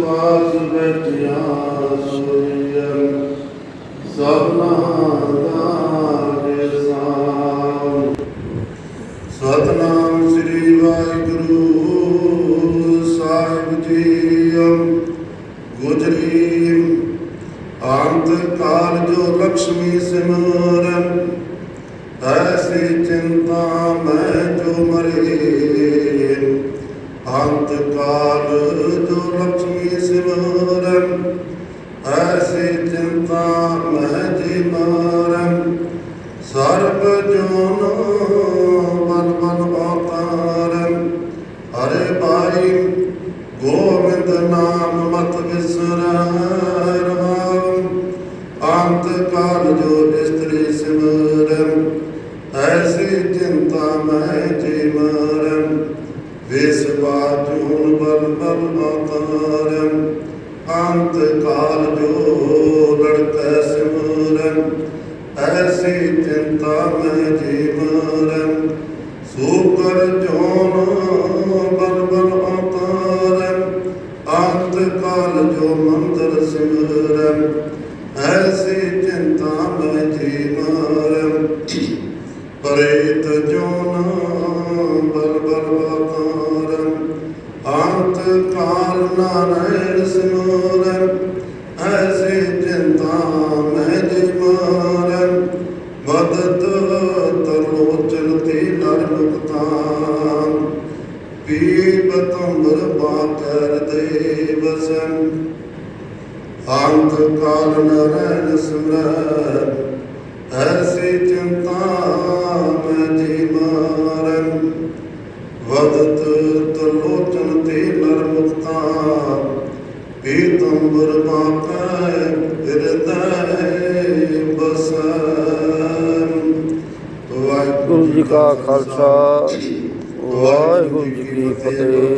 ਪਾਸ ਬੈਠਿਆ ਸੋਇਮ ਸਭਨਾ ਦਾ ਸਾਮ ਸਤਨਾਮ ਸ੍ਰੀ ਵਾਹਿਗੁਰੂ ਸਾਹਿਬ ਜੀਓ ਗੁਜਰੀ। ਅੰਤ ਕਾਲ ਜੋ ਲక్ష్ਮੀ ਸਿਮਰਨ, ਐਸੀ ਚਿੰਤਾ ਮੈਂ ਜੋ ਮਰੇ। ਅੰਤ ਕਾਲ ਐਸੀ ਚਿੰਤਾ ਮੈਂ ਜੀ ਸਰਬ ਜੋਨ ਬਨ ਬਨ ਅਵਤਾਰਨ। ਹਰੇ ਭਾਈ ਗੋਵਿੰਦ ਨਾਮ ਮਤ ਵਿਸਰੈ ਅੰਤ ਕਾਲ ਜੋ ਇਸਤਰੀ ਸਿਮਰਨ। ਐਸੀ ਚਿੰਤਾ ਮੈਂ ਜੀ ਮਰਨ, ਵਿਸ ਬਾਜੂਨ ਬਲ ਬਲ ਅਵਤਾਰਨ। ਅੰਤ ਕਾਲ ਜੋ ਲੜਕੈ ਸਿਮਰਨ ਐਸੀ ਚਿੰਤਾ ਮੈਂ ਜੀ ਮਰਨ ਸੂਕਰ ਜੋਨ ਬਲ ਬਲ ਅਵਤਾਰਨ ਅੰਤ ਕਾਲ ਜੋ ਮੰਦਰ ਸਿਮਰਨ ਐਸੀ ਚਿੰਤਾ ਮੈਂ ਜੀ ਮਰਨ ਪ੍ਰੇਤ ਜੋਨ ਬਲ ਬਲ ਅਵਤਾਰਨ ਅੰਤ ਕਾਲ ਨਾਰਾਇਣ ਸਿਮਰਨ ਐਸੀ ਚਿੰਤਾ ਮੈਂ ਜੀ ਮਾਰਨ ਤਰਲੋਚਨ ਤੇ ਨਰ ਮੁਕਤਾਨ ਪੀਬ ਤੁਮਰ ਬਾਕਰ ਦੇ ਵਸਨ ਅੰਤ ਕਾਲ ਨਰੈਣ ਸਿਮਰਨ ਐਸੀ ਚਿੰਤਾ ਪੀਤੰਬਰ ਬਾਕੈ ਹਿਰਦੈ ਬਸਨ ਗੁਰੂ ਜੀ ਕਾ ਖਾਲਸਾ ਵਾਹਿਗੁਰੂ ਜੀ ਕੀ ਫਤਿਹ।